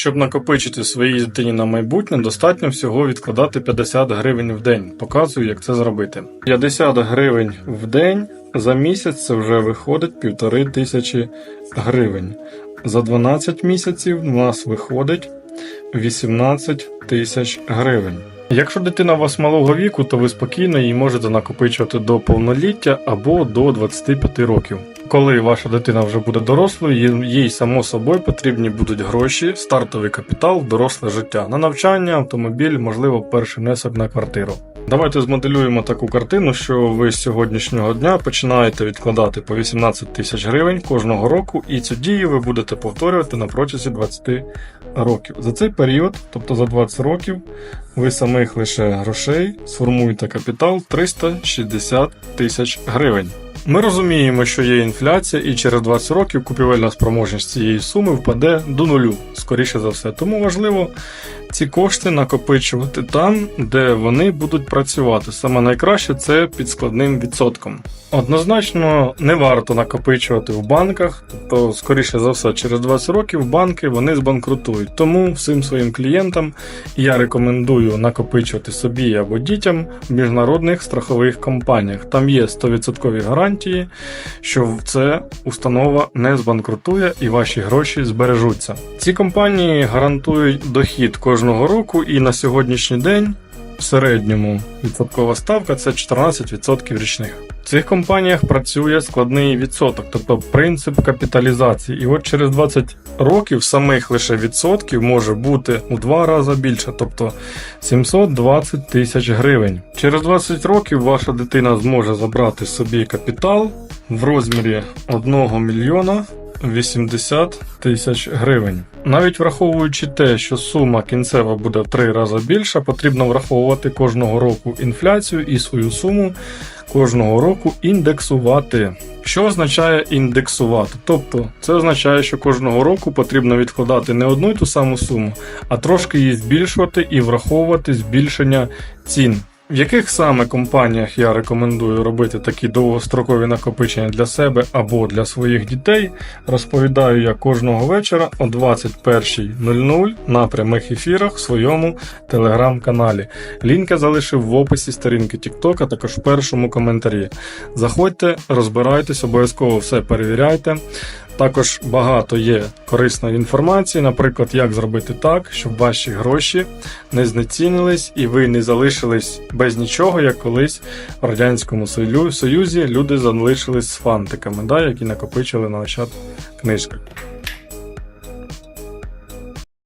Щоб накопичити своїй дитині на майбутнє, достатньо всього відкладати 50 гривень в день. Показую, як це зробити. 50 гривень в день за місяць це вже виходить півтори тисячі гривень. За 12 місяців у нас виходить 18 тисяч гривень. Якщо дитина у вас малого віку, то ви спокійно її можете накопичувати до повноліття або до 25 років. Коли ваша дитина вже буде дорослою, їй- само собою потрібні будуть гроші, стартовий капітал доросле життя на навчання, автомобіль, можливо, перший внесок на квартиру. Давайте змоделюємо таку картину, що ви з сьогоднішнього дня починаєте відкладати по 18 тисяч гривень кожного року, і цю дію ви будете повторювати на протязі 20 років. За цей період, тобто за 20 років, ви самих лише грошей сформуєте капітал 360 тисяч гривень. Ми розуміємо, що є інфляція, і через 20 років купівельна спроможність цієї суми впаде до нулю, скоріше за все. Тому важливо ці кошти накопичувати там, де вони будуть працювати. Саме найкраще це під складним відсотком. Однозначно не варто накопичувати в банках, то скоріше за все, через 20 років банки вони збанкрутують. Тому всім своїм клієнтам я рекомендую накопичувати собі або дітям в міжнародних страхових компаніях. Там є 100% гарантії, що це установа не збанкрутує і ваші гроші збережуться. Ці компанії гарантують дохід кожного року, і на сьогоднішній день в середньому відсоткова ставка це 14% річних. В цих компаніях працює складний відсоток, тобто принцип капіталізації. І от через 20 років самих лише відсотків може бути у два рази більше, тобто 720 тисяч гривень. Через 20 років ваша дитина зможе забрати собі капітал в розмірі 1 мільйона 80 тисяч гривень. Навіть враховуючи те, що сума кінцева буде в три рази більша, потрібно враховувати кожного року інфляцію і свою суму кожного року індексувати. Що означає індексувати? Тобто це означає, що кожного року потрібно відкладати не одну й ту саму суму, а трошки її збільшувати і враховувати збільшення цін. В яких саме компаніях я рекомендую робити такі довгострокові накопичення для себе або для своїх дітей, розповідаю я кожного вечора о 21.00 на прямих ефірах в своєму телеграм-каналі. Лінк я залишив в описі сторінки TikTok, а також в першому коментарі. Заходьте, розбирайтесь, обов'язково все перевіряйте. Також багато є корисної інформації, наприклад, як зробити так, щоб ваші гроші не знецінились і ви не залишились без нічого, як колись в Радянському Союзі люди залишились з фантиками, да, які накопичили на ощад книжках.